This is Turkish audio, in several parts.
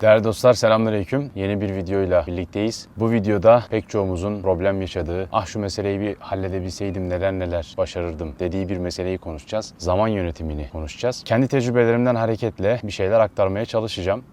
Değerli dostlar selamünaleyküm. Yeni bir videoyla birlikteyiz. Bu videoda pek çoğumuzun problem yaşadığı, ah şu meseleyi bir halledebilseydim neler neler başarırdım dediği bir meseleyi konuşacağız. Zaman yönetimini konuşacağız. Kendi tecrübelerimden hareketle bir şeyler aktarmaya çalışacağım.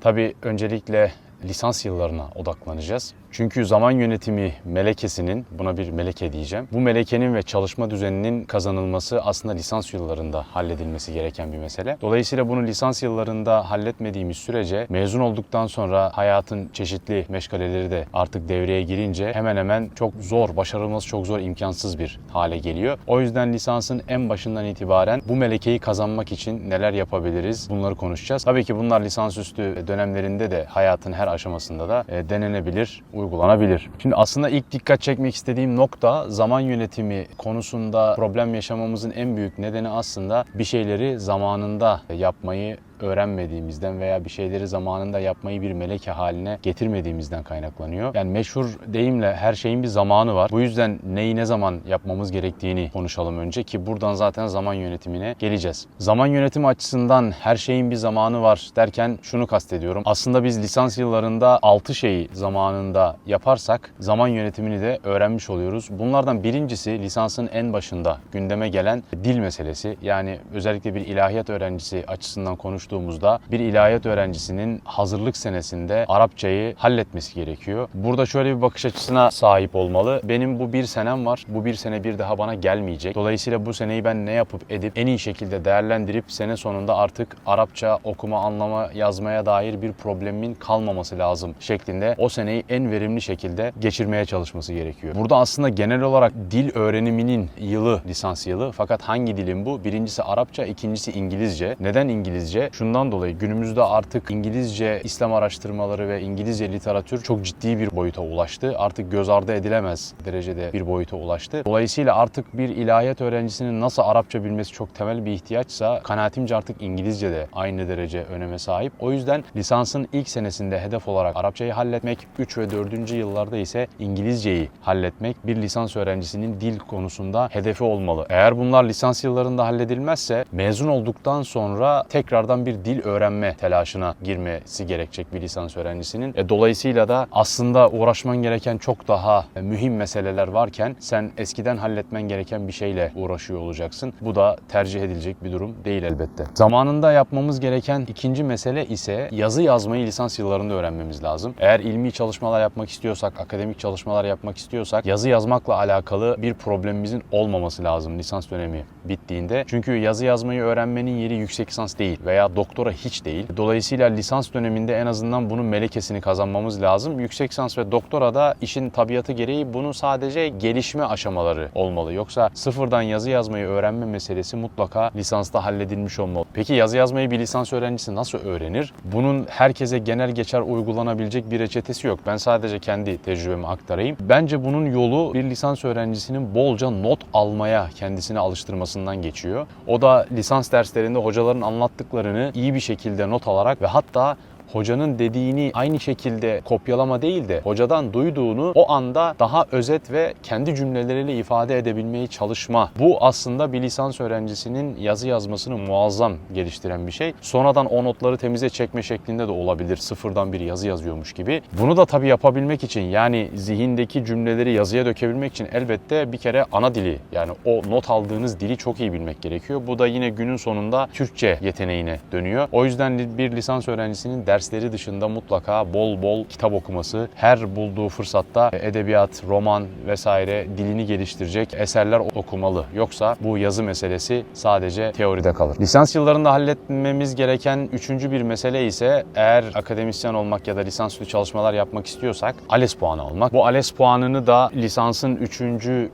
Tabii öncelikle lisans yıllarına odaklanacağız. Çünkü zaman yönetimi melekesinin, buna bir meleke diyeceğim. Bu melekenin ve çalışma düzeninin kazanılması aslında lisans yıllarında halledilmesi gereken bir mesele. Dolayısıyla bunu lisans yıllarında halletmediğimiz sürece mezun olduktan sonra hayatın çeşitli meşgaleleri de artık devreye girince hemen hemen çok zor, başarılması çok zor, imkansız bir hale geliyor. O yüzden lisansın en başından itibaren bu melekeyi kazanmak için neler yapabiliriz bunları konuşacağız. Tabii ki bunlar lisansüstü dönemlerinde de hayatın her aşamasında da e, denenebilir, uygulanabilir. Şimdi aslında ilk dikkat çekmek istediğim nokta zaman yönetimi konusunda problem yaşamamızın en büyük nedeni aslında bir şeyleri zamanında yapmayı öğrenmediğimizden veya bir şeyleri zamanında yapmayı bir meleke haline getirmediğimizden kaynaklanıyor. Yani meşhur deyimle her şeyin bir zamanı var. Bu yüzden neyi ne zaman yapmamız gerektiğini konuşalım önce ki buradan zaten zaman yönetimine geleceğiz. Zaman yönetimi açısından her şeyin bir zamanı var derken şunu kastediyorum. Aslında biz lisans yıllarında 6 şeyi zamanında yaparsak zaman yönetimini de öğrenmiş oluyoruz. Bunlardan birincisi lisansın en başında gündeme gelen dil meselesi. Yani özellikle bir ilahiyat öğrencisi açısından konuştuğumuzda bir ilahiyat öğrencisinin hazırlık senesinde Arapçayı halletmesi gerekiyor. Burada şöyle bir bakış açısına sahip olmalı. Benim bu bir senem var. Bu bir sene bir daha bana gelmeyecek. Dolayısıyla bu seneyi ben ne yapıp edip en iyi şekilde değerlendirip sene sonunda artık Arapça okuma, anlama, yazmaya dair bir problemin kalmaması lazım şeklinde o seneyi en verimli şekilde geçirmeye çalışması gerekiyor. Burada aslında genel olarak dil öğreniminin yılı lisans yılı. Fakat hangi dilin bu? Birincisi Arapça, ikincisi İngilizce. Neden İngilizce? Şundan dolayı günümüzde artık İngilizce İslam araştırmaları ve İngilizce literatür çok ciddi bir boyuta ulaştı. Artık göz ardı edilemez derecede bir boyuta ulaştı. Dolayısıyla artık bir ilahiyat öğrencisinin nasıl Arapça bilmesi çok temel bir ihtiyaçsa kanaatimce artık İngilizce de aynı derece öneme sahip. O yüzden lisansın ilk senesinde hedef olarak Arapçayı halletmek, 3 ve 4. yıllarda ise İngilizceyi halletmek bir lisans öğrencisinin dil konusunda hedefi olmalı. Eğer bunlar lisans yıllarında halledilmezse mezun olduktan sonra tekrardan bir dil öğrenme telaşına girmesi gerekecek bir lisans öğrencisinin. E, dolayısıyla da aslında uğraşman gereken çok daha e, mühim meseleler varken sen eskiden halletmen gereken bir şeyle uğraşıyor olacaksın. Bu da tercih edilecek bir durum değil elbette. Zamanında yapmamız gereken ikinci mesele ise yazı yazmayı lisans yıllarında öğrenmemiz lazım. Eğer ilmi çalışmalar yapmak istiyorsak, akademik çalışmalar yapmak istiyorsak yazı yazmakla alakalı bir problemimizin olmaması lazım lisans dönemi bittiğinde. Çünkü yazı yazmayı öğrenmenin yeri yüksek lisans değil veya doktora hiç değil. Dolayısıyla lisans döneminde en azından bunun melekesini kazanmamız lazım. Yüksek lisans ve doktora da işin tabiatı gereği bunun sadece gelişme aşamaları olmalı. Yoksa sıfırdan yazı yazmayı öğrenme meselesi mutlaka lisansta halledilmiş olmalı. Peki yazı yazmayı bir lisans öğrencisi nasıl öğrenir? Bunun herkese genel geçer uygulanabilecek bir reçetesi yok. Ben sadece kendi tecrübemi aktarayım. Bence bunun yolu bir lisans öğrencisinin bolca not almaya kendisini alıştırmasından geçiyor. O da lisans derslerinde hocaların anlattıklarını iyi bir şekilde not alarak ve hatta hocanın dediğini aynı şekilde kopyalama değil de hocadan duyduğunu o anda daha özet ve kendi cümleleriyle ifade edebilmeyi çalışma. Bu aslında bir lisans öğrencisinin yazı yazmasını muazzam geliştiren bir şey. Sonradan o notları temize çekme şeklinde de olabilir. Sıfırdan bir yazı yazıyormuş gibi. Bunu da tabii yapabilmek için yani zihindeki cümleleri yazıya dökebilmek için elbette bir kere ana dili yani o not aldığınız dili çok iyi bilmek gerekiyor. Bu da yine günün sonunda Türkçe yeteneğine dönüyor. O yüzden bir lisans öğrencisinin dersleri dışında mutlaka bol bol kitap okuması, her bulduğu fırsatta edebiyat, roman vesaire dilini geliştirecek eserler okumalı. Yoksa bu yazı meselesi sadece teoride kalır. Lisans yıllarında halletmemiz gereken üçüncü bir mesele ise eğer akademisyen olmak ya da lisansüstü çalışmalar yapmak istiyorsak ALES puanı almak. Bu ALES puanını da lisansın 3.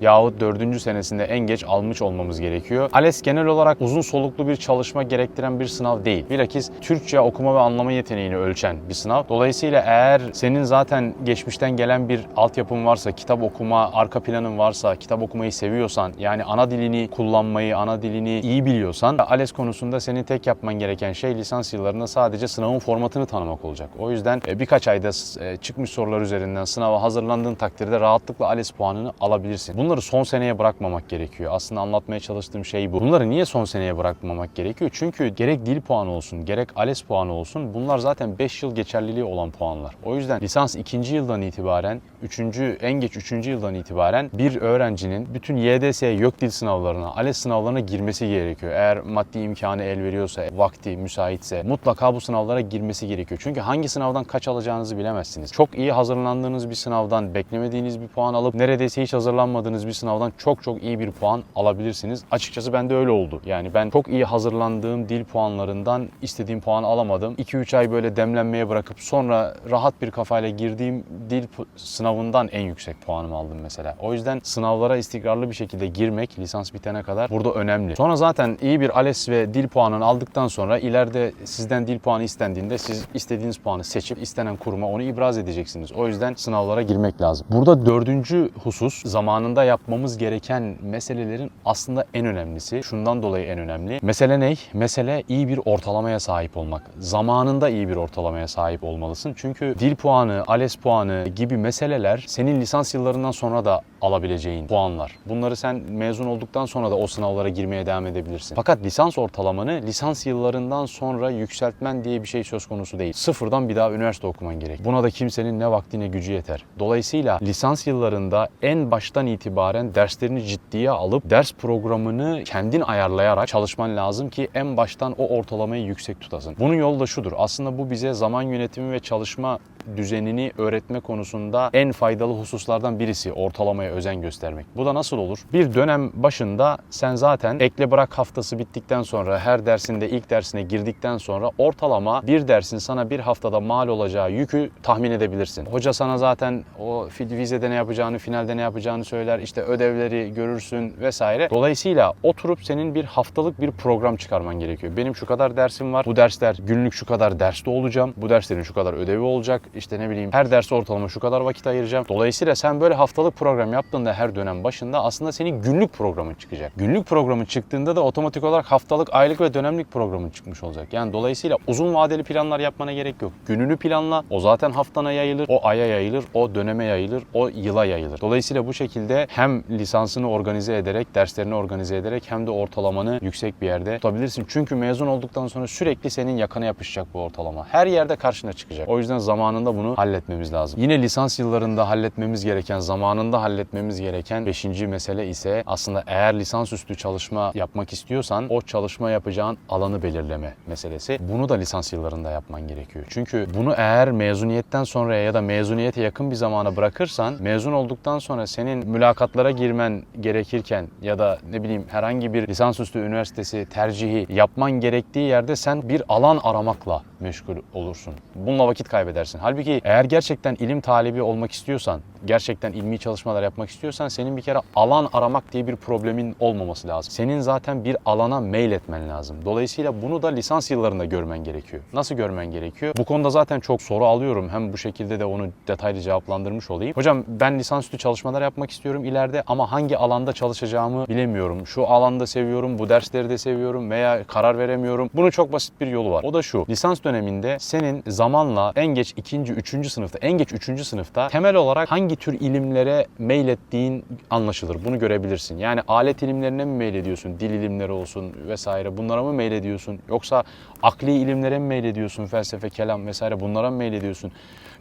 yahut 4. senesinde en geç almış olmamız gerekiyor. ALES genel olarak uzun soluklu bir çalışma gerektiren bir sınav değil. Bilakis Türkçe okuma ve anlama yeteneğini ölçen bir sınav. Dolayısıyla eğer senin zaten geçmişten gelen bir altyapın varsa, kitap okuma, arka planın varsa, kitap okumayı seviyorsan, yani ana dilini kullanmayı, ana dilini iyi biliyorsan, ALES konusunda senin tek yapman gereken şey lisans yıllarında sadece sınavın formatını tanımak olacak. O yüzden e, birkaç ayda e, çıkmış sorular üzerinden sınava hazırlandığın takdirde rahatlıkla ALES puanını alabilirsin. Bunları son seneye bırakmamak gerekiyor. Aslında anlatmaya çalıştığım şey bu. Bunları niye son seneye bırakmamak gerekiyor? Çünkü gerek dil puanı olsun, gerek ALES puanı olsun bunlar zaten 5 yıl geçerliliği olan puanlar. O yüzden lisans 2. yıldan itibaren, 3. en geç 3. yıldan itibaren bir öğrencinin bütün YDS, YÖK dil sınavlarına, ALES sınavlarına girmesi gerekiyor. Eğer maddi imkanı el veriyorsa, vakti müsaitse mutlaka bu sınavlara girmesi gerekiyor. Çünkü hangi sınavdan kaç alacağınızı bilemezsiniz. Çok iyi hazırlandığınız bir sınavdan beklemediğiniz bir puan alıp neredeyse hiç hazırlanmadığınız bir sınavdan çok çok iyi bir puan alabilirsiniz. Açıkçası bende öyle oldu. Yani ben çok iyi hazırlandığım dil puanlarından istediğim puan alamadım. 2-3 ay böyle demlenmeye bırakıp sonra rahat bir kafayla girdiğim dil sınavından en yüksek puanımı aldım mesela. O yüzden sınavlara istikrarlı bir şekilde girmek lisans bitene kadar burada önemli. Sonra zaten iyi bir ALES ve dil puanını aldıktan sonra ileride sizden dil puanı istendiğinde siz istediğiniz puanı seçip istenen kuruma onu ibraz edeceksiniz. O yüzden sınavlara girmek lazım. Burada dördüncü husus zamanında yapmamız gereken meselelerin aslında en önemlisi. Şundan dolayı en önemli. Mesele ne? Mesele iyi bir ortalamaya sahip olmak. Zamanında iyi bir ortalamaya sahip olmalısın. Çünkü dil puanı, ALES puanı gibi meseleler senin lisans yıllarından sonra da alabileceğin puanlar. Bunları sen mezun olduktan sonra da o sınavlara girmeye devam edebilirsin. Fakat lisans ortalamanı lisans yıllarından sonra yükseltmen diye bir şey söz konusu değil. Sıfırdan bir daha üniversite okuman gerek. Buna da kimsenin ne vakti ne gücü yeter. Dolayısıyla lisans yıllarında en baştan itibaren derslerini ciddiye alıp ders programını kendin ayarlayarak çalışman lazım ki en baştan o ortalamayı yüksek tutasın. Bunun yolu da şudur. Aslında bu bize zaman yönetimi ve çalışma düzenini öğretme konusunda en faydalı hususlardan birisi ortalamaya özen göstermek. Bu da nasıl olur? Bir dönem başında sen zaten ekle bırak haftası bittikten sonra her dersinde ilk dersine girdikten sonra ortalama bir dersin sana bir haftada mal olacağı yükü tahmin edebilirsin. Hoca sana zaten o vizede ne yapacağını, finalde ne yapacağını söyler. işte ödevleri görürsün vesaire. Dolayısıyla oturup senin bir haftalık bir program çıkarman gerekiyor. Benim şu kadar dersim var. Bu dersler günlük şu kadar derste olacağım. Bu derslerin şu kadar ödevi olacak. İşte ne bileyim her derse ortalama şu kadar vakit ayıracağım. Dolayısıyla sen böyle haftalık program yaptığında her dönem başında aslında senin günlük programın çıkacak. Günlük programın çıktığında da otomatik olarak haftalık, aylık ve dönemlik programın çıkmış olacak. Yani dolayısıyla uzun vadeli planlar yapmana gerek yok. Gününü planla. O zaten haftana yayılır, o aya yayılır, o döneme yayılır, o yıla yayılır. Dolayısıyla bu şekilde hem lisansını organize ederek, derslerini organize ederek hem de ortalamanı yüksek bir yerde tutabilirsin. Çünkü mezun olduktan sonra sürekli senin yakana yapışacak bu ortalama. Her yerde karşına çıkacak. O yüzden zamanında bunu halletmemiz lazım. Yine lisans yıllarında halletmemiz gereken, zamanında halletmemiz gereken beşinci mesele ise aslında eğer lisansüstü çalışma yapmak istiyorsan o çalışma yapacağın alanı belirleme meselesi. Bunu da lisans yıllarında yapman gerekiyor. Çünkü bunu eğer mezuniyetten sonra ya da mezuniyete yakın bir zamana bırakırsan mezun olduktan sonra senin mülakatlara girmen gerekirken ya da ne bileyim herhangi bir lisansüstü üniversitesi tercihi yapman gerektiği yerde sen bir alan aramakla meşgul olursun. Bununla vakit kaybedersin. Halbuki eğer gerçekten ilim talibi olmak istiyorsan, gerçekten ilmi çalışmalar yapmak istiyorsan senin bir kere alan aramak diye bir problemin olmaması lazım. Senin zaten bir alana mail etmen lazım. Dolayısıyla bunu da lisans yıllarında görmen gerekiyor. Nasıl görmen gerekiyor? Bu konuda zaten çok soru alıyorum. Hem bu şekilde de onu detaylı cevaplandırmış olayım. Hocam ben lisansüstü çalışmalar yapmak istiyorum ileride ama hangi alanda çalışacağımı bilemiyorum. Şu alanda seviyorum, bu dersleri de seviyorum veya karar veremiyorum. Bunun çok basit bir yolu var. O da şu. Lisans döneminde senin zamanla en geç ikinci, üçüncü sınıfta, en geç üçüncü sınıfta temel olarak hangi tür ilimlere mail ettiğin anlaşılır. Bunu görebilirsin. Yani alet ilimlerine mi mail ediyorsun? Dil ilimleri olsun vesaire. Bunlara mı mail ediyorsun? Yoksa akli ilimlere mi mail ediyorsun? Felsefe, kelam vesaire bunlara mı mail ediyorsun?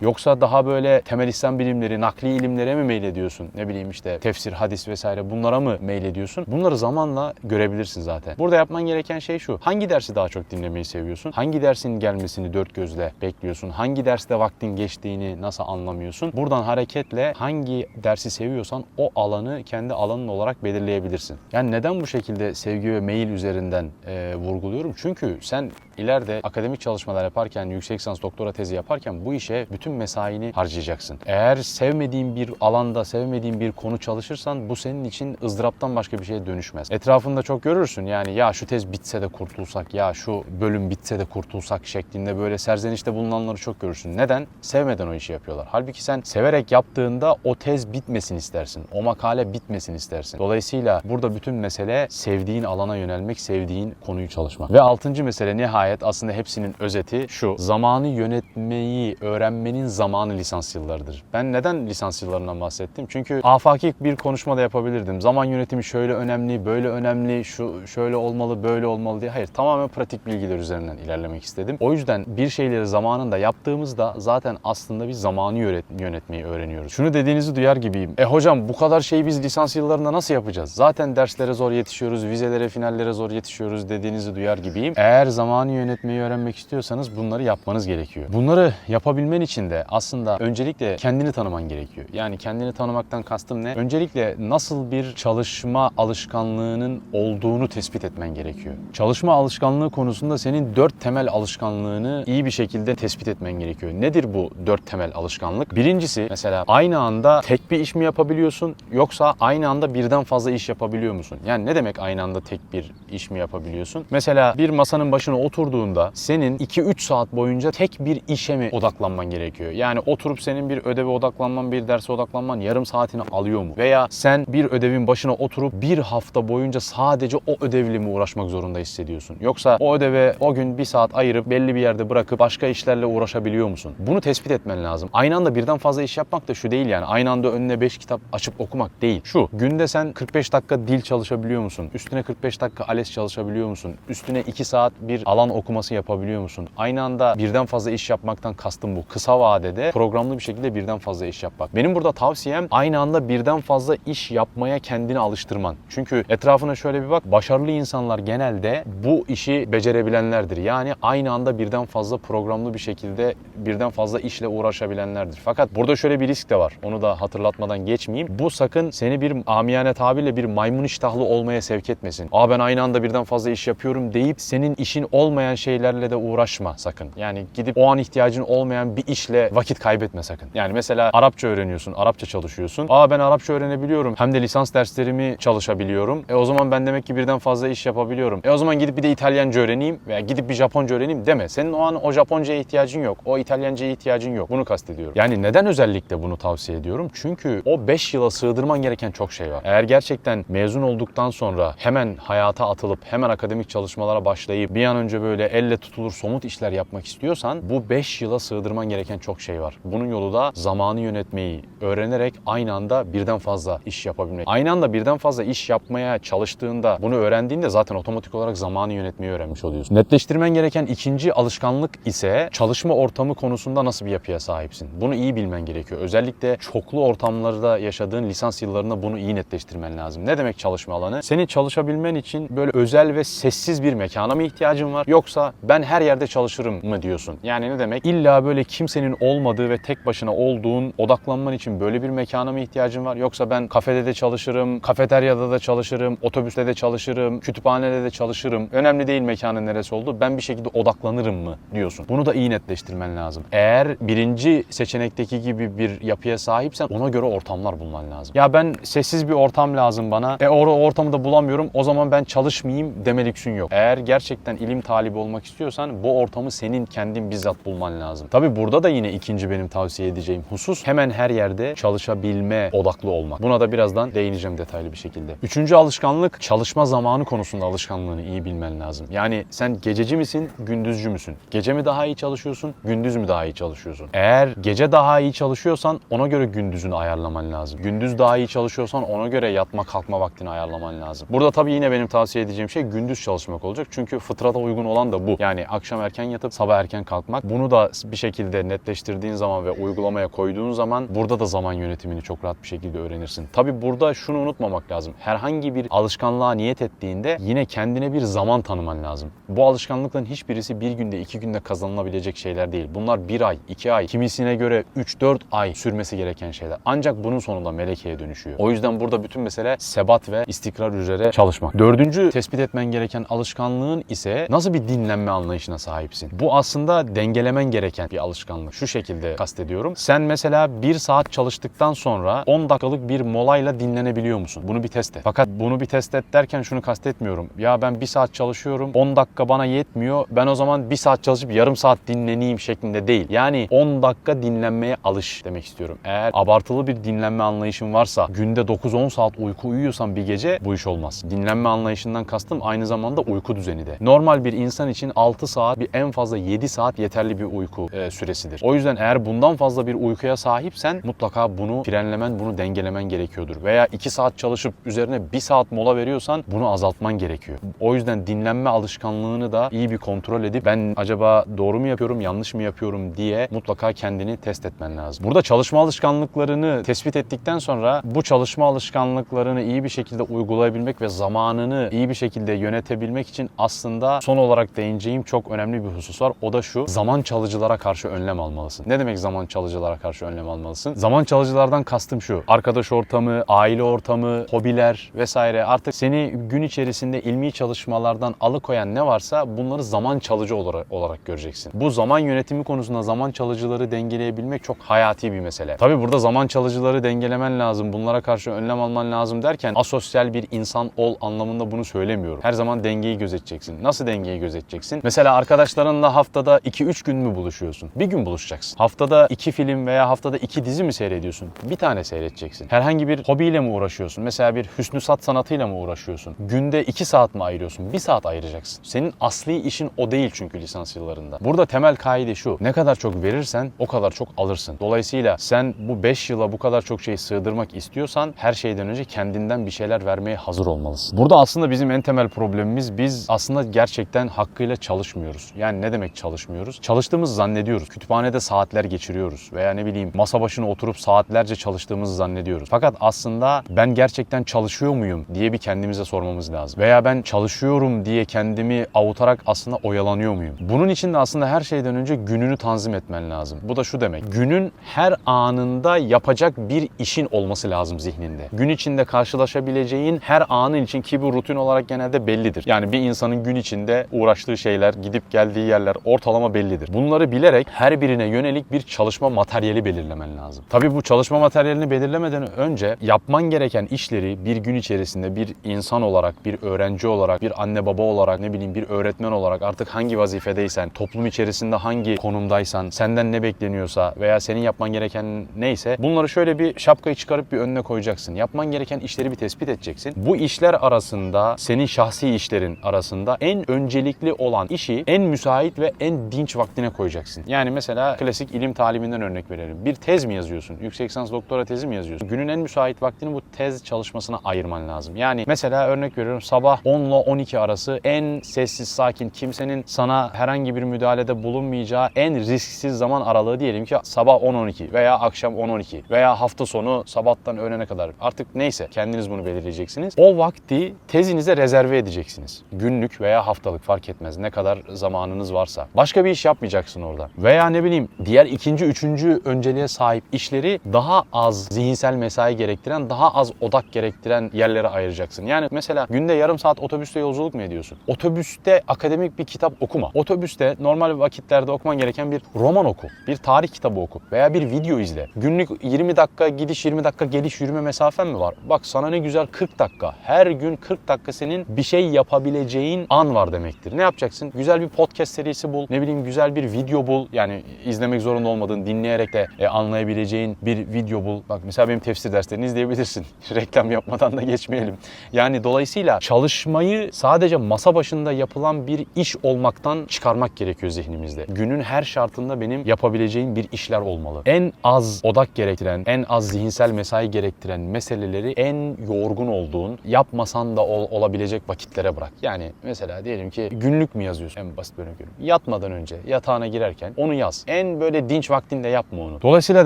Yoksa daha böyle temel İslam bilimleri, nakli ilimlere mi mail ediyorsun? Ne bileyim işte tefsir, hadis vesaire bunlara mı mail ediyorsun? Bunları zamanla görebilirsin zaten. Burada yapman gereken şey şu. Hangi dersi daha çok dinlemeyi seviyorsun? Hangi dersin gelmesini dört gözle bekliyorsun? Hangi derste vaktin geçtiğini nasıl anlamıyorsun? Buradan hareketle hangi dersi seviyorsan o alanı kendi alanın olarak belirleyebilirsin. Yani neden bu şekilde sevgi ve mail üzerinden e, vurguluyorum? Çünkü sen ileride akademik çalışmalar yaparken, yüksek lisans doktora tezi yaparken bu işe bütün bütün mesaini harcayacaksın. Eğer sevmediğin bir alanda, sevmediğin bir konu çalışırsan bu senin için ızdıraptan başka bir şeye dönüşmez. Etrafında çok görürsün yani ya şu tez bitse de kurtulsak, ya şu bölüm bitse de kurtulsak şeklinde böyle serzenişte bulunanları çok görürsün. Neden? Sevmeden o işi yapıyorlar. Halbuki sen severek yaptığında o tez bitmesin istersin. O makale bitmesin istersin. Dolayısıyla burada bütün mesele sevdiğin alana yönelmek, sevdiğin konuyu çalışmak. Ve altıncı mesele nihayet aslında hepsinin özeti şu. Zamanı yönetmeyi öğrenmenin zamanı lisans yıllarıdır. Ben neden lisans yıllarından bahsettim? Çünkü afaki bir konuşma da yapabilirdim. Zaman yönetimi şöyle önemli, böyle önemli, şu şöyle olmalı, böyle olmalı diye. Hayır, tamamen pratik bilgiler üzerinden ilerlemek istedim. O yüzden bir şeyleri zamanında yaptığımızda zaten aslında biz zamanı yönet- yönetmeyi öğreniyoruz. Şunu dediğinizi duyar gibiyim. E hocam bu kadar şeyi biz lisans yıllarında nasıl yapacağız? Zaten derslere zor yetişiyoruz, vizelere, finallere zor yetişiyoruz dediğinizi duyar gibiyim. Eğer zamanı yönetmeyi öğrenmek istiyorsanız bunları yapmanız gerekiyor. Bunları yapabilmen için de aslında öncelikle kendini tanıman gerekiyor. Yani kendini tanımaktan kastım ne? Öncelikle nasıl bir çalışma alışkanlığının olduğunu tespit etmen gerekiyor. Çalışma alışkanlığı konusunda senin dört temel alışkanlığını iyi bir şekilde tespit etmen gerekiyor. Nedir bu dört temel alışkanlık? Birincisi mesela aynı anda tek bir iş mi yapabiliyorsun yoksa aynı anda birden fazla iş yapabiliyor musun? Yani ne demek aynı anda tek bir iş mi yapabiliyorsun? Mesela bir masanın başına oturduğunda senin 2-3 saat boyunca tek bir işe mi odaklanman gerekiyor? Yani oturup senin bir ödeve odaklanman, bir derse odaklanman yarım saatini alıyor mu? Veya sen bir ödevin başına oturup bir hafta boyunca sadece o ödevle mi uğraşmak zorunda hissediyorsun? Yoksa o ödeve o gün bir saat ayırıp belli bir yerde bırakıp başka işlerle uğraşabiliyor musun? Bunu tespit etmen lazım. Aynı anda birden fazla iş yapmak da şu değil yani. Aynı anda önüne 5 kitap açıp okumak değil. Şu, günde sen 45 dakika dil çalışabiliyor musun? Üstüne 45 dakika ALES çalışabiliyor musun? Üstüne 2 saat bir alan okuması yapabiliyor musun? Aynı anda birden fazla iş yapmaktan kastım bu. Kısa vadede programlı bir şekilde birden fazla iş yapmak. Benim burada tavsiyem aynı anda birden fazla iş yapmaya kendini alıştırman. Çünkü etrafına şöyle bir bak. Başarılı insanlar genelde bu işi becerebilenlerdir. Yani aynı anda birden fazla programlı bir şekilde birden fazla işle uğraşabilenlerdir. Fakat burada şöyle bir risk de var. Onu da hatırlatmadan geçmeyeyim. Bu sakın seni bir amiyane tabirle bir maymun iştahlı olmaya sevk etmesin. Aa ben aynı anda birden fazla iş yapıyorum deyip senin işin olmayan şeylerle de uğraşma sakın. Yani gidip o an ihtiyacın olmayan bir işle vakit kaybetme sakın. Yani mesela Arapça öğreniyorsun, Arapça çalışıyorsun. Aa ben Arapça öğrenebiliyorum. Hem de lisans derslerimi çalışabiliyorum. E o zaman ben demek ki birden fazla iş yapabiliyorum. E o zaman gidip bir de İtalyanca öğreneyim veya gidip bir Japonca öğreneyim deme. Senin o an o Japonca'ya ihtiyacın yok. O İtalyanca'ya ihtiyacın yok. Bunu kastediyorum. Yani neden özellikle bunu tavsiye ediyorum? Çünkü o 5 yıla sığdırman gereken çok şey var. Eğer gerçekten mezun olduktan sonra hemen hayata atılıp hemen akademik çalışmalara başlayıp bir an önce böyle elle tutulur somut işler yapmak istiyorsan bu 5 yıla sığdırman gereken çok şey var. Bunun yolu da zamanı yönetmeyi öğrenerek aynı anda birden fazla iş yapabilmek. Aynı anda birden fazla iş yapmaya çalıştığında bunu öğrendiğinde zaten otomatik olarak zamanı yönetmeyi öğrenmiş oluyorsun. Netleştirmen gereken ikinci alışkanlık ise çalışma ortamı konusunda nasıl bir yapıya sahipsin? Bunu iyi bilmen gerekiyor. Özellikle çoklu ortamlarda yaşadığın lisans yıllarında bunu iyi netleştirmen lazım. Ne demek çalışma alanı? Seni çalışabilmen için böyle özel ve sessiz bir mekana mı ihtiyacın var? Yoksa ben her yerde çalışırım mı diyorsun? Yani ne demek? İlla böyle kimsenin olmadığı ve tek başına olduğun odaklanman için böyle bir mekana mı ihtiyacın var? Yoksa ben kafede de çalışırım, kafeteryada da çalışırım, otobüste de çalışırım, kütüphanede de çalışırım. Önemli değil mekanın neresi olduğu. Ben bir şekilde odaklanırım mı diyorsun. Bunu da iyi netleştirmen lazım. Eğer birinci seçenekteki gibi bir yapıya sahipsen ona göre ortamlar bulman lazım. Ya ben sessiz bir ortam lazım bana. E o ortamı da bulamıyorum. O zaman ben çalışmayayım deme lüksün yok. Eğer gerçekten ilim talibi olmak istiyorsan bu ortamı senin kendin bizzat bulman lazım. Tabi burada da yine ikinci benim tavsiye edeceğim husus hemen her yerde çalışabilme odaklı olmak. Buna da birazdan değineceğim detaylı bir şekilde. Üçüncü alışkanlık çalışma zamanı konusunda alışkanlığını iyi bilmen lazım. Yani sen gececi misin, gündüzcü müsün? Gece mi daha iyi çalışıyorsun, gündüz mü daha iyi çalışıyorsun? Eğer gece daha iyi çalışıyorsan ona göre gündüzünü ayarlaman lazım. Gündüz daha iyi çalışıyorsan ona göre yatma kalkma vaktini ayarlaman lazım. Burada tabii yine benim tavsiye edeceğim şey gündüz çalışmak olacak. Çünkü fıtrata uygun olan da bu. Yani akşam erken yatıp sabah erken kalkmak. Bunu da bir şekilde netleştirdiğin zaman ve uygulamaya koyduğun zaman burada da zaman yönetimini çok rahat bir şekilde öğrenirsin. Tabii burada şunu unutmamak lazım. Herhangi bir alışkanlığa niyet ettiğinde yine kendine bir zaman tanıman lazım. Bu alışkanlıkların hiçbirisi bir günde iki günde kazanılabilecek şeyler değil. Bunlar bir ay, iki ay, kimisine göre 3-4 ay sürmesi gereken şeyler. Ancak bunun sonunda melekeye dönüşüyor. O yüzden burada bütün mesele sebat ve istikrar üzere çalışmak. Dördüncü tespit etmen gereken alışkanlığın ise nasıl bir dinlenme anlayışına sahipsin? Bu aslında dengelemen gereken bir alışkanlık. Şu şekilde kastediyorum. Sen mesela 1 saat çalıştıktan sonra 10 dakikalık bir molayla dinlenebiliyor musun? Bunu bir test et. Fakat bunu bir test et derken şunu kastetmiyorum. Ya ben 1 saat çalışıyorum 10 dakika bana yetmiyor. Ben o zaman 1 saat çalışıp yarım saat dinleneyim şeklinde değil. Yani 10 dakika dinlenmeye alış demek istiyorum. Eğer abartılı bir dinlenme anlayışın varsa günde 9-10 saat uyku uyuyorsan bir gece bu iş olmaz. Dinlenme anlayışından kastım aynı zamanda uyku düzeni de. Normal bir insan için 6 saat bir en fazla 7 saat yeterli bir uyku e, süresidir. O yüzden eğer bundan fazla bir uykuya sahipsen mutlaka bunu frenlemen, bunu dengelemen gerekiyordur. Veya 2 saat çalışıp üzerine 1 saat mola veriyorsan bunu azaltman gerekiyor. O yüzden dinlenme alışkanlığını da iyi bir kontrol edip ben acaba doğru mu yapıyorum, yanlış mı yapıyorum diye mutlaka kendini test etmen lazım. Burada çalışma alışkanlıklarını tespit ettikten sonra bu çalışma alışkanlıklarını iyi bir şekilde uygulayabilmek ve zamanını iyi bir şekilde yönetebilmek için aslında son olarak değineceğim çok önemli bir husus var. O da şu. Zaman çalıcılara karşı önlem almalısın. Ne demek zaman çalıcılara karşı önlem almalısın? Zaman çalıcılardan kastım şu. Arkadaş ortamı, aile ortamı, hobiler vesaire artık seni gün içerisinde ilmi çalışmalardan alıkoyan ne varsa bunları zaman çalıcı olarak, olarak göreceksin. Bu zaman yönetimi konusunda zaman çalıcıları dengeleyebilmek çok hayati bir mesele. Tabi burada zaman çalıcıları dengelemen lazım. Bunlara karşı önlem alman lazım derken asosyal bir insan ol anlamında bunu söylemiyorum. Her zaman dengeyi gözeteceksin. Nasıl dengeyi gözeteceksin? Mesela arkadaşlarınla haftada 2-3 gün mü buluşuyorsun? Bir gün buluşacaksın. Haftada 2 film veya haftada 2 dizi mi seyrediyorsun? Bir tane seyredeceksin. Herhangi bir hobiyle mi uğraşıyorsun? Mesela bir hüsnü sat sanatıyla mı uğraşıyorsun? Günde 2 saat mi ayırıyorsun? 1 saat ayıracaksın. Senin asli işin o değil çünkü lisans yıllarında. Burada temel kaide şu. Ne kadar çok verirsen o kadar çok alırsın. Dolayısıyla sen bu 5 yıla bu kadar çok şey sığdırmak istiyorsan her şeyden önce kendinden bir şeyler vermeye hazır olmalısın. Burada aslında bizim en temel problemimiz biz aslında gerçekten hakkıyla çalışmıyoruz. Yani ne demek çalışmıyoruz? Çalıştığımız zannediyoruz. Kütüphanede saatler geçiriyoruz veya ne bileyim masa başına oturup saatlerce çalıştığımızı zannediyoruz. Fakat aslında ben gerçekten çalışıyor muyum diye bir kendimize sormamız lazım. Veya ben çalışıyorum diye kendimi avutarak aslında oyalanıyor muyum? Bunun için de aslında her şeyden önce gününü tanzim etmen lazım. Bu da şu demek. Günün her anında yapacak bir işin olması lazım zihninde. Gün içinde karşılaşabileceğin her anın için ki bu rutin olarak genelde bellidir. Yani bir insanın gün içinde uğraştığı şeyler, gidip geldiği yerler ortalama bellidir. Bunları bilerek her birine yönelik bir çalışma materyali belirlemen lazım. Tabii bu çalışma materyalini belirlemeden önce yapman gereken işleri bir gün içerisinde bir insan olarak, bir öğrenci olarak, bir anne baba olarak, ne bileyim bir öğretmen olarak artık hangi vazifedeysen, toplum içerisinde hangi konumdaysan, senden ne bekleniyorsa veya senin yapman gereken neyse bunları şöyle bir şapkayı çıkarıp bir önüne koyacaksın. Yapman gereken işleri bir tespit edeceksin. Bu işler arasında senin şahsi işlerin arasında en öncelikli olan işi en müsait ve en dinç vaktine koyacaksın. Yani mesela klasik ilim taliminden örnek verelim. Bir tez mi yazıyorsun? Yüksek lisans doktora tezi mi yazıyorsun? Günün en müsait vaktini bu tez çalışmasına ayırman lazım. Yani mesela örnek veriyorum sabah 10 ile 12 arası en sessiz sakin kimsenin sana herhangi bir müdahalede bulunmayacağı en risksiz zaman aralığı diyelim ki sabah 10-12 veya akşam 10-12 veya hafta sonu sabahtan öğlene kadar artık neyse kendiniz bunu belirleyeceksiniz. O vakti tezinize rezerve edeceksiniz. Günlük veya haftalık fark etmez ne kadar zamanınız varsa. Başka bir iş yapmayacaksın orada. Veya ne bileyim diğer ikinci, üçüncü önceliğe sahip işleri daha az zihinsel mesai gerektiren, daha az odak gerektiren yerlere ayıracaksın. Yani mesela günde yarım saat otobüste yolculuk mu ediyorsun? Otobüste akademik bir kitap okuma. Otobüste normal vakitlerde okuman gereken bir roman oku, bir tarih kitabı oku veya bir video izle. Günlük 20 dakika gidiş, 20 dakika geliş yürüme mesafen mi var? Bak sana ne güzel 40 dakika. Her gün 40 dakika senin bir şey yapabileceğin an var demektir. Ne yapacaksın? Güzel bir podcast serisi bul. Ne bileyim güzel bir video bul. Yani izlemek zorunda olmadığın, dinleyerek de e, anlayabileceğin bir video bul. Bak mesela benim tefsir derslerini izleyebilirsin. Reklam yapmadan da geçmeyelim. Yani dolayısıyla çalışmayı sadece masa başında yapılan bir iş olmaktan çıkarmak gerekiyor zihnimizde. Günün her şartında benim yapabileceğim bir işler olmalı. En az odak gerektiren, en az zihinsel mesai gerektiren meseleleri en yorgun olduğun, yapmasan da ol- olabilecek vakitlere bırak. Yani mesela diyelim ki günlük mü yazıyorsun? En basit bir örnek. Yatmadan önce, yatağına girerken onu yaz. En böyle dinç vaktinde yapma onu. Dolayısıyla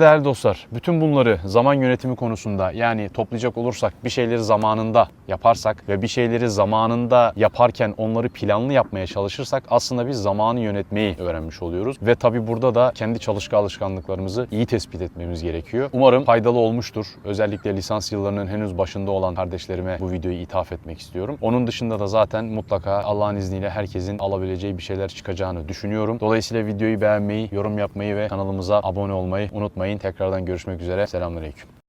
değerli dostlar, bütün bunları zaman yönetimi konusunda yani toplayacak olursak bir şeyleri zamanında yaparsak ve bir şeyleri zamanında yaparken onları planlı yapmaya çalışırsak aslında biz zamanı yönetmeyi öğrenmiş oluyoruz. Ve tabi burada da kendi çalışkan alışkanlıklarımızı iyi tespit etmemiz gerekiyor. Umarım faydalı olmuştur. Özellikle lisans yıllarının henüz başında olan kardeşlerime bu videoyu ithaf etmek istiyorum. Onun dışında da zaten mutlaka Allah'ın izniyle herkesin alabileceği bir şeyler çıkacağını düşünüyorum. Dolayısıyla videoyu beğenmeyi, yorum yapmayı ve kanalımıza abone olmayı unutmayın. Tekrardan görüşmek üzere. Selamünaleyküm.